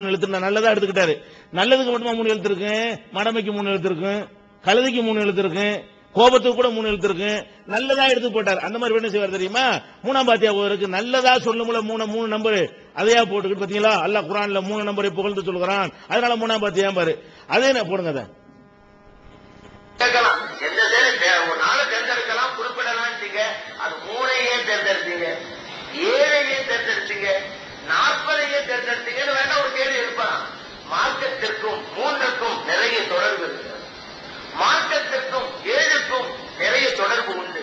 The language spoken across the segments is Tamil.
எழுத்து நல்லதா எடுத்துக்கிட்டாரு. நல்லதுக்கு மட்டுமா மூணு எழுத்து இருக்கு மடமைக்கு மூணு எழுத்து இருக்கு கழுதைக்கு மூணு எழுத்து இருக்கு கோபத்துக்கு கூட மூணு எழுத்து இருக்கு நல்லதா எடுத்து போட்டார். அந்த மாதிரி என்ன செய்வார் தெரியுமா? மூணாம் பாத்தியா இருக்கு நல்லதா சொல்லுமுல மூணு மூணு நம்பர் அதையா போட்டுக்கிட்டு பாத்தீங்களா? அல்ல குரான்ல மூணு நம்பரை புகழ்ந்து சொல்கிறான் அதனால மூணாம் பாத்தியா பாரு அதே நான் போடுங்க அதை கேட்கலாம் எந்த செயலை தே- ஒரு நாளை தேர்ந்தெடுக்கலாம் குறிப்பிடலாம்ட்டீங்க அது மூணையே தேர்ந்தெடுத்தீங்க ஏழையே தேர்ந்தெடுத்தீங்க நாற்பதையே தேர்ந்தெடுத்தீங்கன்னு வேணா ஒரு கேள்வி இருக்கலாம் மார்க்கத்திற்கும் மூன்றுக்கும் நிறைய தொடர்பு இருக்கிறது மார்க்கத்திற்கும் ஏழுக்கும் நிறைய தொடர்பு உண்டு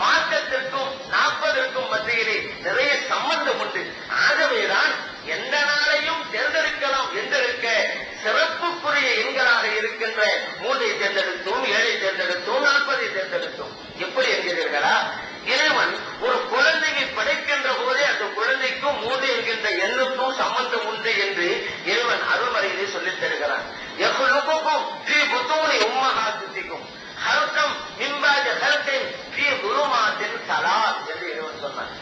மார்க்கத்திற்கும் நாற்பதற்கும் மத்தியிலே நிறைய சம்பந்தம் உண்டு ஆகவேதான் எந்த நாளையும் தேர்ந்தெடுக்கலாம் என்றிருக்க சிறப்புக்குரிய எண்களாக இருக்கின்ற மூன்றை தேர்ந்தெடுத்தோம் ஏழை தேர்ந்தெடுத்தோம் நாற்பதை தேர்ந்தெடுத்தோம் எப்படி என்கிறீர்களா இறைவன் ஒரு குழந்தையை படைக்கின்ற போதே அந்த குழந்தைக்கும் மூன்று என்கின்ற எண்ணுக்கும் சம்பந்தம் உண்டு என்று இறைவன் அருள்மறையிலே சொல்லித் தருகிறான் எவ்வளவுக்கும் ஸ்ரீ புத்தூனி உம்மகாத்துக்கும் ஹல்கம் மின்பாஜ ஹல்கின் ஸ்ரீ குருமாத்தின் சலா என்று இறைவன் சொன்னான்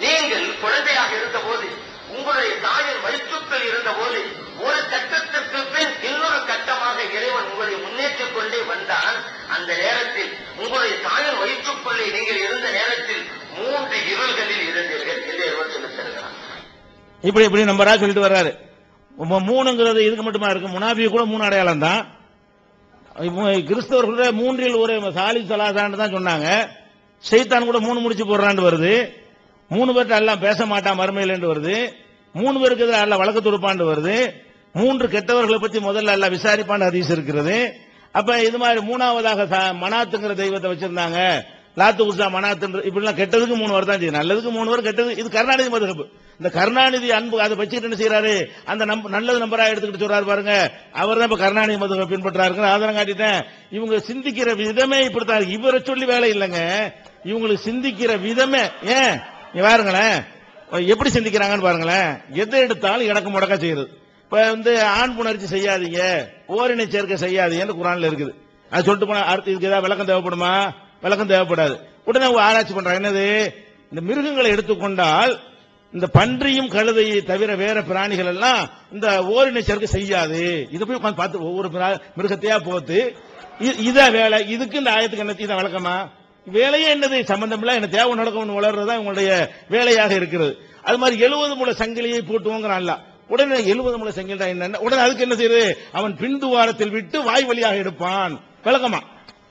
நீங்கள் குழந்தையாக இருந்தபோது உங்களுடைய தாயின் வயிற்றுக்குள் இருந்தபோது ஒரு கட்டத்திற்கு பின் இன்னொரு கட்டமாக இறைவன் உங்களை முன்னேற்றிக் கொண்டே வந்தான் அந்த நேரத்தில் உங்களுடைய தாயின் வயிற்றுக்குள்ளே நீங்கள் இருந்த நேரத்தில் மூன்று இருள்களில் இருந்தீர்கள். என்று இப்படி இப்படி நம்பரா சொல்லிட்டு வர்றாரு. மூணுங்கிறது இதுக்கு மட்டுமா இருக்கு? முனாபிய கூட மூணு அடையாளம் தான். கிறிஸ்தவர்கள மூன்றில் ஒரு சாலி சலாசான்னு தான் சொன்னாங்க. செய்தான் கூட மூணு முடிச்சு போடுறான்னு வருது. மூணு பேர்ட்ட எல்லாம் பேச மாட்டான் மறுமையில் வருது. மூணு பேருக்கு எதிராக எல்லாம் வழக்கு தொடுப்பான்னு வருது. மூன்று கெட்டவர்களை பத்தி முதல்ல எல்லாம் விசாரிப்பான்னு ஹதீஸ் இருக்கிறது. அப்ப இது மாதிரி மூணாவதாக மனாத்துங்கிற தெய்வத்தை வச்சிருந்தாங்க. லாத்து உஷா மனாத்து இப்படிலாம் கெட்டதுக்கு மூணு வரும் தான் செய்யும் நல்லதுக்கு மூணு வரும் கெட்டது. இது கருணாநிதி மதுகப்பு இந்த கருணாநிதி அன்பு அதை வச்சுக்கிட்டு என்ன செய்யறாரு அந்த நம்ப நல்லது நம்பரா எடுத்துக்கிட்டு சொல்றாரு பாருங்க. அவர் தான் இப்ப கருணாநிதி மதுகை பின்பற்றாரு ஆதாரம் காட்டிட்டேன். இவங்க சிந்திக்கிற விதமே இப்படித்தான் இவரை சொல்லி வேலை இல்லைங்க. இவங்களுக்கு சிந்திக்கிற விதமே ஏன்? இங்க பாருங்களேன். எப்படி சிந்திக்கிறாங்கன்னு பாருங்களேன். எதை எடுத்தாலும் இடக்கு முடக்க செய்யுது. இப்ப வந்து ஆண் புணர்ச்சி செய்யாதீங்க. ஓரினை சேர்க்கை செய்யாதீங்கன்னு குரான்ல இருக்குது. அது சொல்லிட்டு போனா அடுத்து இதுக்கு ஏதாவது விளக்கம் தேவைப்படுமா? விளக்கம் தேவைப்படாது. உடனே அவங்க ஆராய்ச்சி பண்றாங்க. என்னது? இந்த மிருகங்களை எடுத்துக்கொண்டால் இந்த பன்றியும் கழுதையை தவிர வேற பிராணிகள் எல்லாம் இந்த ஓரினச்சருக்கு செய்யாது. இதை போய் உட்காந்து பார்த்து ஒவ்வொரு பிரா- மிருகத்தையா போத்து இதான் வேலை. இதுக்கு இந்த ஆயத்துக்கு என்ன இதான் விளக்கமா? வேலையே என்னது? சம்பந்தம் இல்ல. என்ன தேவை நடக்கும் வளர்றதா உங்களுடைய வேலையாக இருக்கிறது. அது மாதிரி எழுபது முளை சங்கிலியை போட்டுவோங்கிற அல்ல உடனே எழுபது முளை சங்கிலி என்ன உடனே அதுக்கு என்ன செய்யுது அவன் துவாரத்தில் விட்டு வாய் வழியாக எடுப்பான். விளக்கமா?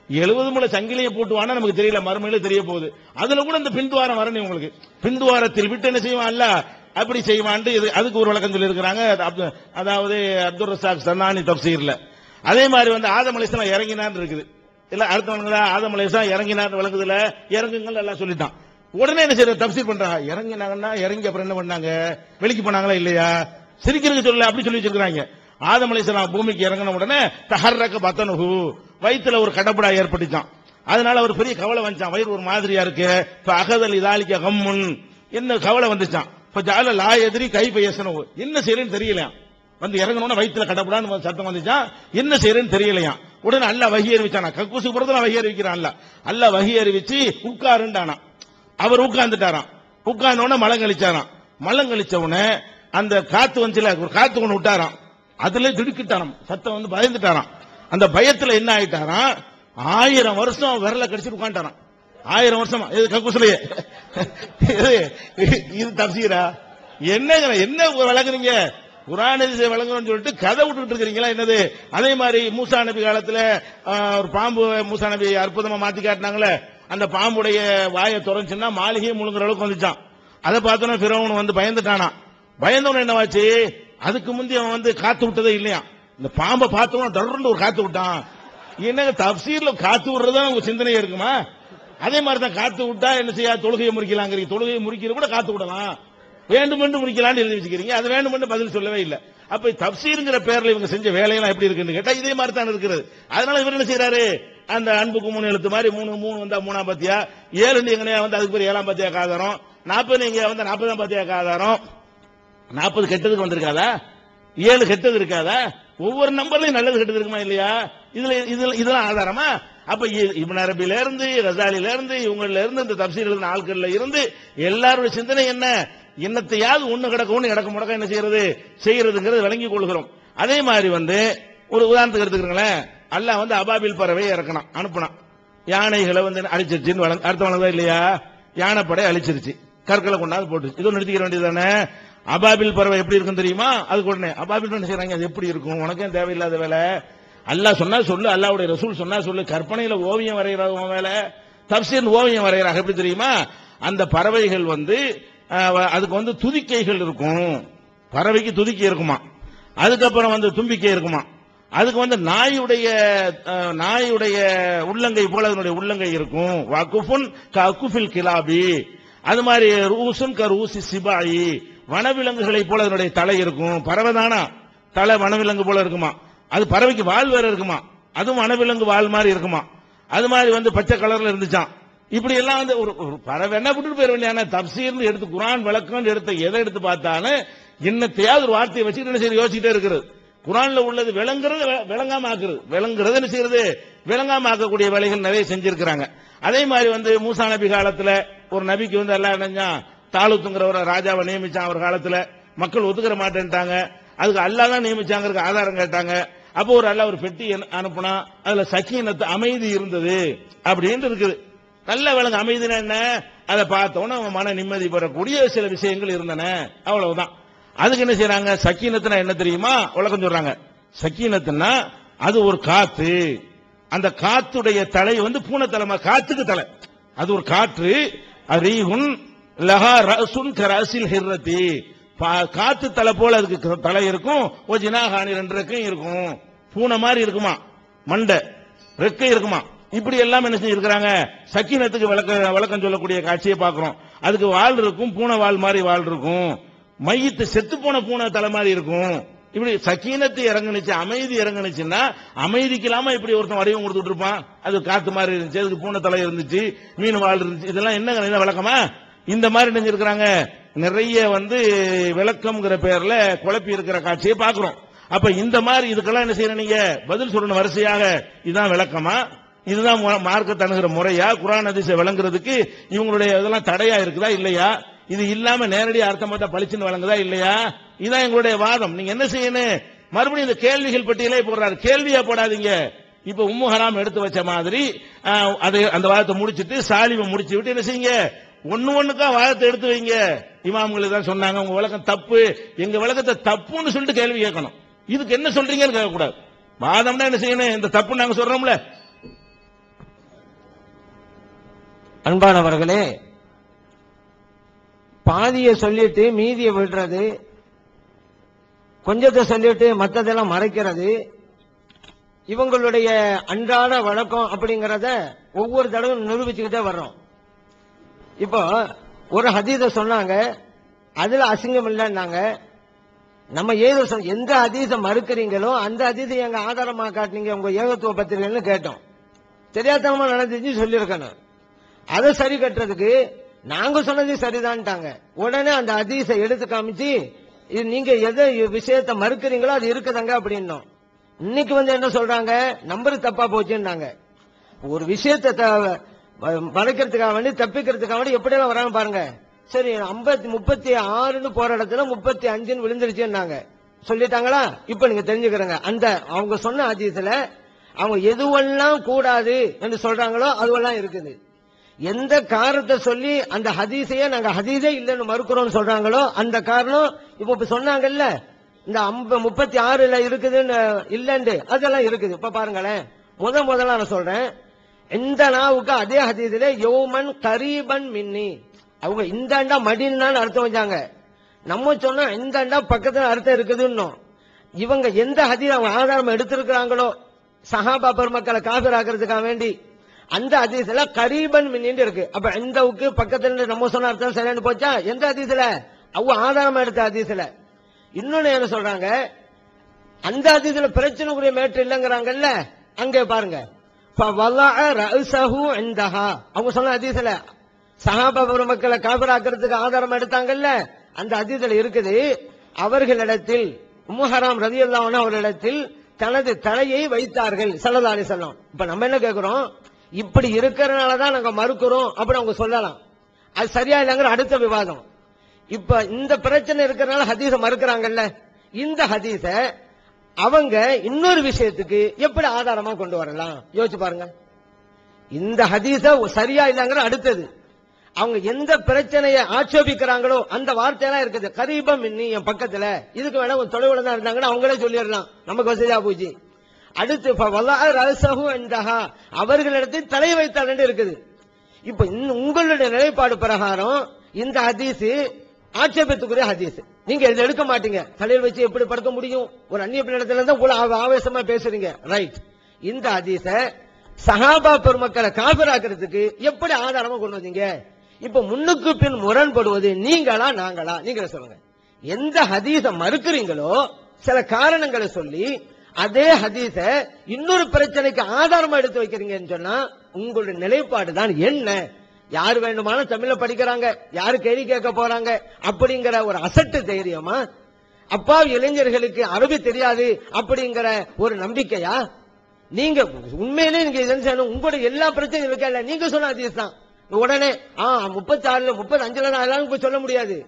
எழுபது முளை சங்கிலியை போட்டுவானா நமக்கு தெரியல மறுமையில தெரிய போகுது. அதுல கூட இந்த பின்துவாரம் வரணும் உங்களுக்கு பின்துவாரத்தில் விட்டு என்ன செய்வான்? அல்ல அப்படி செய்வான்ட்டு இது அதுக்கு ஒரு விளக்கம் சொல்லி இருக்கிறாங்க அதாவது அப்துல் ரசாக் சன்னானி தப்சீர்ல. அதே மாதிரி வந்து ஆதம் அலிஸ்லாம் இறங்கினான்னு இருக்குது. இல்ல அடுத்தவங்கள ஆதம் அலிஸ்லாம் இறங்கினார் விளக்குதுல இறங்குங்கள் எல்லாம் சொல்லிட்டான். உடனே என்ன செய்யற தப்சீர் பண்றாங்க இறங்கினாங்கன்னா இறங்கி அப்புறம் என்ன பண்ணாங்க? வெளிக்கு போனாங்களா இல்லையா? சிரிக்கிறதுக்கு சொல்லல அப்படி சொல்லி வச்சிருக்காங்க ஆதம் அலிஸ்லாம் பூமிக்கு இறங்கின உடனே தஹர்ரக்க பத்தனுகு வயிற்றுல ஒரு கடப்படா ஏற்பட்டுச்சான் அதனால அவர் பெரிய கவலை வந்துச்சான் வயிறு ஒரு மாதிரியா இருக்கு. இப்ப அகதல் இதாலிக்க கம்முன். என்ன கவலை வந்துச்சான் இப்ப ஜால லா எதிரி கை பேசணும் என்ன செய்யறேன்னு தெரியலையா வந்து இறங்கணும்னு வயித்துல கடப்படான்னு சத்தம் வந்துச்சான் என்ன செய்யறேன்னு தெரியலையா உடனே அல்ல வகி அறிவிச்சானா. கக்கூசு புறத்துல வகி அறிவிக்கிறான் அல்ல அல்ல வகி அறிவிச்சு உட்காருண்டானா அவர் உட்கார்ந்துட்டாராம். உட்கார்ந்த உடனே மலம் கழிச்சாராம். மலம் கழிச்ச உடனே அந்த காத்து வந்துச்சுல ஒரு காத்து ஒண்ணு விட்டாராம். அதுல திடுக்கிட்டாராம். சத்தம் வந்து பயந்துட்டாராம். அந்த பயத்துல என்ன ஆயிட்டாராம்? ஆயிரம் வருஷம் விரல கடிச்சிட்டு உட்காந்துட்டாராம் ஆயிரம் வருஷமா. இது கக்கூசுலயே. இது இது தப்சீரா? என்னங்க என்ன விளங்குறீங்க குரான் அதிசய விளங்குறோம்னு சொல்லிட்டு கதை விட்டுட்டு இருக்கிறீங்களா? என்னது? அதே மாதிரி மூசா நபி காலத்துல ஒரு பாம்பு மூசா நபி அற்புதமா மாத்தி காட்டினாங்களே அந்த பாம்புடைய வாயை திறந்துச்சுன்னா மாளிகையை முழுங்குற அளவுக்கு வந்துச்சான் அதை பார்த்தோன்னா பிறவன் வந்து பயந்துட்டானா பயந்தவன் என்னவாச்சு? அதுக்கு முந்தைய அவன் வந்து காத்து விட்டதே இல்லையா இந்த பாம்பை பார்த்தவன தொடர்ந்து ஒரு காத்து விட்டான். என்னங்க தப்சீர்ல காத்து விடுறதா உங்க சிந்தனை இருக்குமா? அதே மாதிரி தான் காத்து விட்டா என்ன செய்ய? தொழுகையை முறிக்கலாங்கிறீங்க. தொழுகையை முறிக்கிறது கூட காத்து விடலாம். வேண்டும் என்று முறிக்கலாம்னு எழுதி வச்சுக்கிறீங்க. அது வேண்டும் என்று பதில் சொல்லவே இல்லை. அப்ப தப்சீருங்கிற பேர்ல இவங்க செஞ்ச வேலையெல்லாம் எப்படி இருக்குன்னு கேட்டா இதே மாதிரி தான் இருக்கிறது. அதனால இவர் என்ன செய்யறாரு அந்த அன்புக்கு மூணு எழுத்து மாதிரி மூணு மூணு வந்தா மூணாம் பத்தியா? ஏழு எங்கனையா வந்து அதுக்கு பேர் ஏழாம் பத்தியா காதாரம்? நாற்பது இங்க வந்து நாற்பதாம் பத்தியா காதாரம்? நாற்பது கெட்டதுக்கு வந்திருக்காதா? ஏழு கெட்டது இருக்காதா? ஒவ்வொரு நம்பர்லயும் நல்லது கெட்டது இருக்குமா இல்லையா? இதுல இதுல இதெல்லாம் ஆதாரமா? அப்ப இ- அரபில இருந்து ரசாலில இருந்து இவங்கள இருந்து இந்த தப்சீர்கள் எழுதின ஆட்கள்ல இருந்து எல்லாருடைய சிந்தனை என்ன? என்னத்தையாவது ஒண்ணு கிடக்க ஒண்ணு இடக்க முடக்க என்ன செய்யறது? செய்யறதுங்கிறது விளங்கி கொள்கிறோம். அதே மாதிரி வந்து ஒரு உதாரணத்துக்கு எடுத்துக்கிறீங்களேன். அல்லாஹ் வந்து அபாபில் பறவை இறக்கணும் அனுப்பணும் யானைகளை வந்து அழிச்சிருச்சுன்னு வளர்ந்து அர்த்தம் வளர்ந்தா இல்லையா? யானைப்படை அழிச்சிருச்சு. கற்களை கொண்டாந்து போட்டுச்சு இதோ நிறுத்திக்கிற வேண்டியதானே அபாபில் பறவை எப்படி இருக்கும் தெரியுமா? அதுக்கு உடனே அபாபில் என்ன செய்யறாங்க அது எப்படி இருக்கும்? உனக்கும் தேவையில்லாத வேலை? அல்லாஹ் சொன்னா சொல்லு அல்லாவுடைய ரசூல் சொன்னா சொல்லு. கற்பனையில ஓவியம் வரைகிறாங்க வேலை தப்சீர் ஓவியம் வரைகிறாங்க எப்படி தெரியுமா? அந்த பறவைகள் வந்து அதுக்கு வந்து துதிக்கைகள் இருக்கும். பறவைக்கு துதிக்கை இருக்குமா? அதுக்கப்புறம் வந்து தும்பிக்கை இருக்குமா? அதுக்கு வந்து நாயுடைய நாயுடைய உள்ளங்கை போல அதனுடைய உள்ளங்கை இருக்கும். வகுஃபுன் ககுஃபில் கிலாபி. அது மாதிரி ரூசுன் க ரூசி சிபாயி. வனவிலங்குகளை போல அதனுடைய தலை இருக்கும். பறவைதானா? தலை வனவிலங்கு போல இருக்குமா? அது பறவைக்கு வால் வேற இருக்குமா? அதுவும் வனவிலங்கு வால் மாதிரி இருக்குமா? அது மாதிரி வந்து பச்சை கலர்ல இருந்துச்சான் இப்படி எல்லாம் வந்து ஒரு ஒரு பறவை என்ன விட்டுட்டு போயிட வேண்டிய தப்சீர்னு எடுத்து குரான் விளக்கம் எடுத்த எதை எடுத்து பார்த்தாலும் என்னத்தையாவது ஒரு வார்த்தையை வச்சுக்கிட்டு என்ன செய்ய யோசிச்சுட்டே இருக்கிறது குரான்ல உள்ளது விளங்குறது விளங்காம ஆக்குறது. விளங்குறது என்ன செய்யறது விளங்காம ஆக்கக்கூடிய வேலைகள் நிறைய செஞ்சிருக்கிறாங்க. அதே மாதிரி வந்து மூசா நபி காலத்துல ஒரு நபிக்கு வந்து எல்லாம் நினைஞ்சான் தாளுத்துங்கிறவரை ராஜாவை நியமிச்சான் அவர் காலத்துல. மக்கள் ஒத்துக்கிற மாட்டேன்ட்டாங்க. அதுக்கு அல்லா தான் நியமிச்சாங்கிறதுக்கு ஆதாரம் கேட்டாங்க. அப்போ ஒரு அல்லாஹ் ஒரு பெட்டி அனுப்புனா அதுல சக்கீனத்து அமைதி இருந்தது அப்படின்னு இருக்குது. நல்ல விலங்கு அமைதினா என்ன? அதை பார்த்தோன்னா அவன் மன நிம்மதி பெறக்கூடிய சில விஷயங்கள் இருந்தன. அவ்வளவுதான். அதுக்கு என்ன செய்யறாங்க சக்கீனத்துனா என்ன தெரியுமா? உலகம் சொல்றாங்க. சக்கீனத்துனா அது ஒரு காத்து அந்த காத்துடைய தலை வந்து பூனை பூனைத்தலைமா காத்துக்கு தலை. அது ஒரு காற்று. அரீகுன் லஹா ரசுன் கராசில் ஹிர்ரதி. காத்து தலை போல அதுக்கு க- தலை இருக்கும். ஒரு ஜினாகானி ரெண்டு ரெக்கையும் இருக்கும். பூனை மாதிரி இருக்குமா? மண்டை. ரெக்கை இருக்குமா? இப்படி எல்லாம் என்ன செஞ்சிருக்கிறாங்க? சக்கீனத்துக்கு விளக்க விளக்கம் சொல்லக்கூடிய காட்சியை பார்க்கிறோம். அதுக்கு வால் இருக்கும் பூனை வால் மாதிரி வால் இருக்கும். மையத்து செத்து போன பூனை தலை மாதிரி இருக்கும். இப்படி சக்கீனத்து இறங்குனுச்சு அமைதி இறங்குனுச்சுன்னா அமைதிக்கு இல்லாம இப்படி ஒருத்தன் வடிவம் கொடுத்துட்டு இருப்பான். அது காத்து மாதிரி இருந்துச்சு அதுக்கு பூனை தலை இருந்துச்சு மீன் வாழ் இருந்துச்சு. இதெல்லாம் என்ன விளக்கமா? இந்த மாதிரி நினைஞ்சிருக்கிறாங்க. நிறைய வந்து விளக்கம்ங்கிற பேர்ல குழப்பி இருக்கிற காட்சியை பார்க்கிறோம். அப்ப இந்த மாதிரி இதுக்கெல்லாம் என்ன செய்யணும் நீங்க? பதில் சொல்லணும் வரிசையாக. இதுதான் விளக்கமா? இதுதான் மார்க்க மார்க்கத்தை அணுகிற முறையா? குரான் அதிசை விளங்குறதுக்கு இவங்களுடைய இதெல்லாம் தடையா இருக்குதா இல்லையா? இது இல்லாம நேரடியா அர்த்தம் பார்த்தா பளிச்சுன்னு வழங்குதா இல்லையா? இதான் எங்களுடைய வாதம். நீங்க என்ன செய்யணும்? மறுபடியும் இந்த கேள்விகள் பட்டியலே போடுறாரு. கேள்வியா போடாதீங்க. இப்ப உம்மு ஹராம் எடுத்து வச்ச மாதிரி அதை அந்த வாதத்தை முடிச்சிட்டு சாலிவை முடிச்சு விட்டு என்ன செய்யுங்க? ஒன்னு ஒண்ணுக்கா வாதத்தை எடுத்து வைங்க. இமாம்கள் தான் சொன்னாங்க உங்க விளக்கம் தப்பு. எங்க விளக்கத்தை தப்புன்னு சொல்லிட்டு கேள்வி கேட்கணும். இதுக்கு என்ன சொல்றீங்கன்னு கேட்கக்கூடாது. வாதம்னா என்ன செய்யணும்? இந்த தப்பு நாங்க சொல்றோம்ல. அன்பானவர்களே பாதியை சொல்லிட்டு மீதியை விடுறது கொஞ்சத்தை சொல்லிட்டு மத்ததெல்லாம் மறைக்கிறது இவங்களுடைய அன்றாட வழக்கம் அப்படிங்கறத ஒவ்வொரு தடவை நிரூபிச்சுக்கிட்டே வர்றோம். இப்போ ஒரு ஹதீத சொன்னாங்க அதுல அசிங்கம் இல்லைன்னாங்க. நம்ம ஏதோ எந்த அதீத மறுக்கிறீங்களோ அந்த அதீதை எங்க ஆதாரமா காட்டினீங்க உங்க ஏகத்துவ பத்திரிகைன்னு கேட்டோம். தெரியாதவங்க நடந்துச்சு சொல்லியிருக்கணும். அதை சரி கட்டுறதுக்கு நாங்க சொன்னது சரிதான்ட்டாங்க. உடனே அந்த அதீசை எடுத்து காமிச்சு இது நீங்க எதை விஷயத்தை மறுக்கிறீங்களோ அது இருக்குதாங்க அப்படின்னோம். இன்னைக்கு வந்து என்ன சொல்றாங்க? நம்பர் தப்பா போச்சுன்னாங்க. ஒரு விஷயத்தை வளைக்கிறதுக்காக வேண்டி தப்பிக்கிறதுக்காக வேண்டி எப்படியெல்லாம் வராங்க பாருங்க. சரி ஐம்பத்தி முப்பத்தி ஆறுன்னு போற இடத்துல முப்பத்தி அஞ்சுன்னு விழுந்துருச்சுன்னாங்க. சொல்லிட்டாங்களா? இப்ப நீங்க தெரிஞ்சுக்கிறங்க. அந்த அவங்க சொன்ன அதீதத்துல அவங்க எதுவெல்லாம் கூடாது என்று சொல்றாங்களோ அதுவெல்லாம் இருக்குது. எந்த காரணத்தை சொல்லி அந்த ஹதீஸையே நாங்க ஹதீஸே இல்லைன்னு மறுக்கிறோம்னு சொல்றாங்களோ அந்த காரணம் இப்ப இப்ப சொன்னாங்கல்ல. இந்த ஐம்ப முப்பத்தி ஆறுல இருக்குதுன்னு இல்லைண்டு அதெல்லாம் இருக்குது. இப்ப பாருங்களேன். முத முதல்ல நான் சொல்றேன். எந்த நாவுக்கு அதே ஹதீதிலே யோமன் கரீபன் மின்னி. அவங்க இந்தாண்டா மடினான்னு அர்த்தம் வச்சாங்க. நம்ம சொன்னா இந்தாண்டா பக்கத்துல அர்த்தம் இருக்குதுன்னோம். இவங்க எந்த ஹதீர் அவங்க ஆதாரம் எடுத்திருக்கிறாங்களோ சஹாபா பெருமக்களை காதர் ஆக்குறதுக்காக வேண்டி அந்த அதிசல கரீபன் மின்னின்னு இருக்கு. அப்ப இந்தவுக்கு பக்கத்துல நம்ம சொன்ன அர்த்தம் சரியானு போச்சா? எந்த அதிசல அவங்க ஆதாரம் எடுத்த அதிசல இன்னொன்னு என்ன சொல்றாங்க? அந்த அதிசல பிரச்சனைக்குரிய மேட்டு இல்லங்கிறாங்கல்ல அங்கே பாருங்க. அவங்க சொன்ன ஹதீஸ்ல சஹாபா பெருமக்களை காபிராக்கிறதுக்கு ஆதாரம் எடுத்தாங்கல்ல? அந்த ஹதீஸ்ல இருக்குது அவர்களிடத்தில் உம்முஹராம் ரதியல்லாஹு அன்ஹு அவர்களிடத்தில் தனது தலையை வைத்தார்கள் ஸல்லல்லாஹு அலைஹி வஸல்லம். இப்ப நம்ம என்ன கேக்குறோம்? இப்படி இருக்கிறனால தான் நாங்க மறுக்கிறோம் அப்படின்னு அவங்க சொல்லலாம். அது சரியா இல்லைங்கிற அடுத்த விவாதம். இப்ப இந்த பிரச்சனை இருக்கிறனால ஹதீஸ மறுக்கிறாங்கல்ல? இந்த ஹதீஸ அவங்க இன்னொரு விஷயத்துக்கு எப்படி ஆதாரமா கொண்டு வரலாம்? யோசிச்சு பாருங்க. இந்த ஹதீஸ சரியா இல்லைங்கிற அடுத்தது. அவங்க எந்த பிரச்சனையை ஆட்சேபிக்கிறாங்களோ அந்த வார்த்தையெல்லாம் இருக்குது. கரீபம் இன்னி என் பக்கத்துல. இதுக்கு வேணா கொஞ்சம் தொலைவுல தான் இருந்தாங்கன்னா அவங்களே சொல்லிடலாம். நமக்கு வசதியா போச்சு. அடுத்து ஃபவலா ரஸஹு அவர்களிடத்தில் தலை வைத்தால் இருக்குது. இப்ப உங்களுடைய நிலைப்பாடு பிரகாரம் இந்த ஹதீஸ் ஆட்சேபத்துக்குரிய ஹதீஸ். நீங்க இதை எடுக்க மாட்டீங்க. தலையில் வச்சு எப்படி படுக்க முடியும்? ஒரு அந்நிய பிள்ளைடத்துல இருந்தா உங்களை ஆவேசமா பேசுறீங்க. ரைட் இந்த அதிச சகாபா பெருமக்களை காபிராக்கிறதுக்கு எப்படி ஆதாரமா கொண்டு வந்தீங்க? இப்ப முன்னுக்கு பின் முரண்படுவது நீங்களா நாங்களா? நீங்கள சொல்லுங்க. எந்த ஹதீச மறுக்கிறீங்களோ சில காரணங்களை சொல்லி அதே ஹதீச இன்னொரு பிரச்சனைக்கு ஆதாரமா எடுத்து வைக்கிறீங்கன்னு சொன்னா உங்களுடைய நிலைப்பாடு தான் என்ன? யார் வேண்டுமானும் தமிழ்ல படிக்கிறாங்க யாரு கேள்வி கேட்க போறாங்க அப்படிங்கிற ஒரு அசட்டு தைரியமா அப்பா இளைஞர்களுக்கு அரபி தெரியாது அப்படிங்கிற ஒரு நம்பிக்கையா? நீங்க உண்மையிலே நீங்க இது செய்யணும்? உங்களுடைய எல்லா பிரச்சனையும் இருக்கல நீங்க சொன்ன ஹதீஸ் தான். உடனே ஆ முப்பத்தி ஆறுல முப்பத்தி அஞ்சுல நான் போய் சொல்ல முடியாது.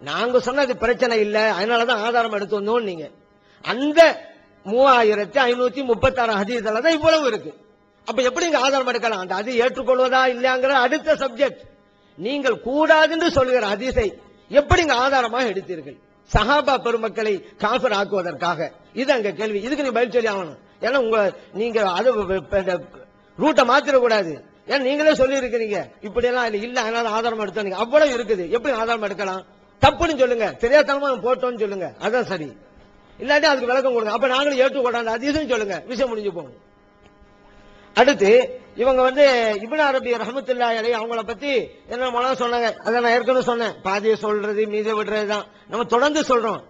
நாங்க சொன்னது பிரச்சனை இல்ல. அதனாலதான் ஆதாரம் எடுத்து வந்தோம் நீங்க. அந்த மூவாயிரத்தி ஐநூத்தி முப்பத்தி ஆறு ஹதீஸ்ல தான் இவ்வளவு இருக்கு. அப்ப எப்படி இங்க ஆதாரம் எடுக்கலாம்? அந்த அது ஏற்றுக்கொள்வதா இல்லையாங்கிற அடுத்த சப்ஜெக்ட் நீங்கள் கூடாதுன்னு சொல்லுகிற அதிசை எப்படி இங்க ஆதாரமாக எடுத்தீர்கள்? சஹாபா பெருமக்களை காஃபர் ஆக்குவதற்காக. இது அங்க கேள்வி. இதுக்கு நீ பதில் சொல்லி ஆகணும். ஏன்னா உங்க நீங்க அது ரூட்டை மாத்திர கூடாது. ஏன்னா நீங்களே சொல்லி இருக்கிறீங்க இப்படி எல்லாம் இல்ல அதனால ஆதாரம் எடுத்தோம் அவ்வளவு இருக்குது. எப்படி ஆதாரம் எடுக்கலாம்? தப்புன்னு சொல்லுங்க. தெரியாதனமா போட்டோம்னு சொல்லுங்க. அதான் சரி. இல்லாட்டி அதுக்கு விளக்கம் கொடுங்க. அப்ப நாங்களும் ஏற்றுக்கொண்டாங்க அதிசயம் சொல்லுங்க. விஷயம் முடிஞ்சு போகணும் அடுத்து இவங்க வந்து இபின் அரபி ரஹமத்துல்லா அலை அவங்கள பத்தி என்ன மனம் சொன்னாங்க? அதை நான் ஏற்கனவே சொன்னேன். பாதியை சொல்றது மீத விடுறது தான் நம்ம தொடர்ந்து சொல்றோம்.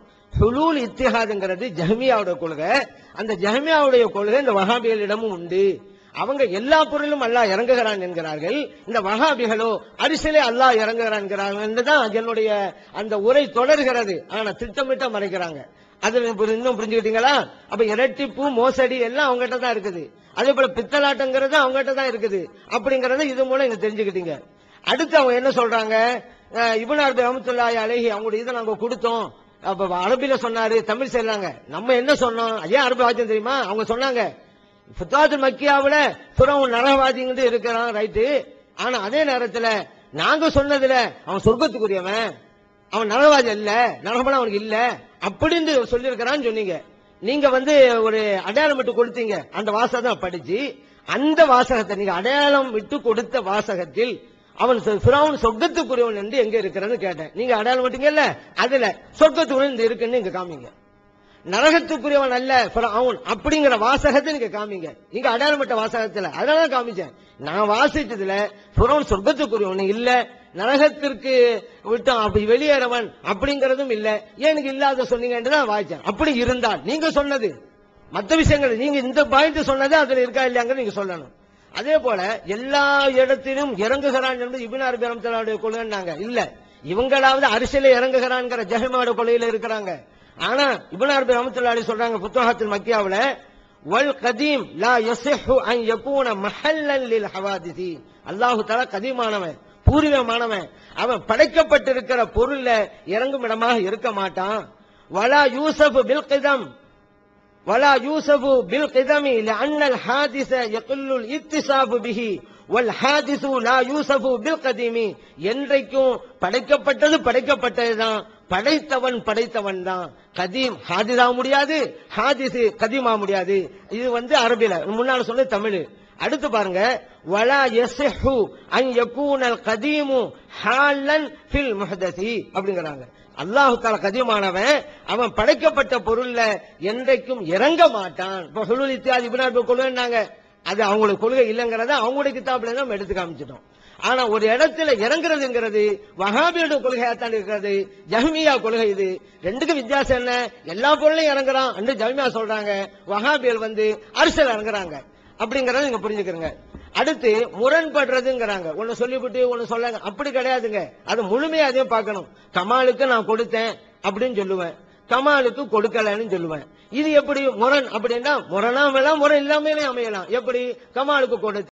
ஹுலூல் இத்திஹாதுங்கிறது ஜஹ்மியாவுடைய கொள்கை. அந்த ஜஹ்மியாவுடைய கொள்கை இந்த வஹாபிகளிடமும் உண்டு. அவங்க எல்லா பொருளும் அல்லாஹ் இறங்குகிறான் என்கிறார்கள். இந்த வஹாபிகளோ அரிசிலே அல்லாஹ் இறங்குகிறான் என்கிறார்கள். என்றுதான் என்னுடைய அந்த உரை தொடர்கிறது. ஆனா திட்டமிட்ட மறைக்கிறாங்க. அதுல இன்னும் புரிஞ்சுக்கிட்டீங்களா? அப்ப இரட்டிப்பு மோசடி எல்லாம் அவங்ககிட்ட தான் இருக்குது. அதே போல பித்தலாட்டங்கிறது அவங்ககிட்ட தான் இருக்குது. அப்படிங்கறத இது மூலம் இங்க தெரிஞ்சுக்கிட்டீங்க. அடுத்து அவங்க என்ன சொல்றாங்க? அஹ் அமத்துல்லாய் அழகி அவங்களுடைய இதை நாங்க கொடுத்தோம். அப்ப அரபில சொன்னாரு தமிழ் செய்யறாங்க. நம்ம என்ன சொன்னோம்? ஏன் அரபு வாத்தியம் தெரியுமா? அவங்க சொன்னாங்க ஃபுத்தாது மக்கியாவில புறம் நரகவாதிங்கிட்டு இருக்கிறான் ரைட்டு. ஆனா அதே நேரத்துல நாங்க சொன்னதுல அவன் சொர்க்கத்துக்குரியவன். அவன் நரகவாதி அல்ல. நரகபலம் அவனுக்கு இல்லை. அப்படின்னு சொல்லியிருக்கிறான்னு சொன்னீங்க. நீங்க வந்து ஒரு அடையாளம் விட்டு கொடுத்தீங்க. அந்த வாசகம் படிச்சு அந்த வாசகத்தை நீங்க அடையாளம் விட்டு கொடுத்த வாசகத்தில் அவன் சொ- சொர்க்கத்துக்குரியவன் என்று எங்க இருக்கிறன்னு கேட்டேன். நீங்க அடையாளம் விட்டீங்கல்ல? அதுல சொர்க்கத்துக்குரியவன் இருக்குன்னு இங்க காமிங்க. நரகத்துக்குரியவன் அல்ல அவன் அப்படிங்கிற வாசகத்தை நீங்க காமிங்க. நீங்க அடையாளப்பட்ட வாசகத்துல. அதனால காமிச்சேன். நான் வாசிச்சதுல புறவன் சொர்க்கத்துக்குரியவன் இல்ல நரகத்திற்கு விட்டு அப்படி வெளியேறவன் அப்படிங்கறதும் இல்ல. எனக்கு இல்லாத சொன்னீங்கன்னு தான் வாய்ச்சேன் அப்படி இருந்தால் நீங்க சொன்னது. மத்த விஷயங்கள் நீங்க இந்த பாயிண்ட் சொன்னது அதுல இருக்கா இல்லையாங்க நீங்க சொல்லணும். அதே போல எல்லா இடத்திலும் இறங்குகிறான் என்று இபினார் பிரம்சலாவுடைய கொள்கைன்னாங்க. இல்ல. இவங்களாவது அரிசியில இறங்குகிறான்ங்கிற ஜெகமாவோட கொலையில இருக்கிறாங்க. ஆனா இபன் அரபி ரஹமத்துல்லாடி சொல்றாங்க புத்தகத்தில் மக்கியாவில் வல் கதீம் லா யசிஹு அன் யகூன ஹவாதிசி அல்லாஹு தல கதீமானவன் பூர்வமானவன் அவன் படைக்கப்பட்டிருக்கிற பொருள்ல இறங்கும் இடமாக இருக்க மாட்டான். வலா யூசப் பில் கிதம். வலா யூசப் பில் கிதமி லஅன்னல் ஹாதிஸ யகுல்லுல் இத்திசாஃபு பிஹி. வல் ஹாதிஸு லா யூசப் பில் கதீமி. என்றைக்கும் படைக்கப்பட்டது படைக்கப்பட்டதுதான். படைத்தவன் படைத்தவன் தான். கதீம் ஹாதிதா முடியாது ஹாதிசு கதீமா முடியாது. இது வந்து அரபில முன்னால சொன்னது தமிழ். அடுத்து பாருங்க வலா யசிஹு அன் யகூனல் கதீமு ஹாலன் ஃபில் முஹதசி அப்படிங்கிறாங்க. அல்லாஹு தால கதியமானவன் அவன் படைக்கப்பட்ட பொருள்ல என்றைக்கும் இறங்க மாட்டான். இப்ப ஹுலுல் இத்தியாதி இபினார் கொள்கைன்னாங்க அது அவங்களுக்கு கொள்கை இல்லைங்கிறத அவங்களுடைய கிதாப்ல தான் நம்ம எடுத்து காமிச்சிட்டோம். ஆனா ஒரு இடத்துல இறங்குறதுங்கிறது வகாபியோட கொள்கையாத்தான் இருக்கிறது ஜஹ்மியா கொள்கை இது. ரெண்டுக்கும் வித்தியாசம் என்ன? எல்லா பொருளையும் இறங்குறான் என்று ஜஹ்மியா சொல்றாங்க. வகாபியல் வந்து அரசியல் இறங்குறாங்க. அப்படிங்கறத நீங்க புரிஞ்சுக்கிறங்க. அடுத்து முரண்படுறதுங்கிறாங்க. ஒன்னு சொல்லிவிட்டு ஒன்னு சொல்லாங்க. அப்படி கிடையாதுங்க. அது முழுமையா அதையும் பார்க்கணும். கமாலுக்கு நான் கொடுத்தேன் அப்படின்னு சொல்லுவேன். கமாலுக்கு கொடுக்கலன்னு சொல்லுவேன். இது எப்படி முரண் அப்படின்னா முரணாமலாம் முரண் இல்லாமலே அமையலாம். எப்படி? கமாலுக்கு கொடுத்து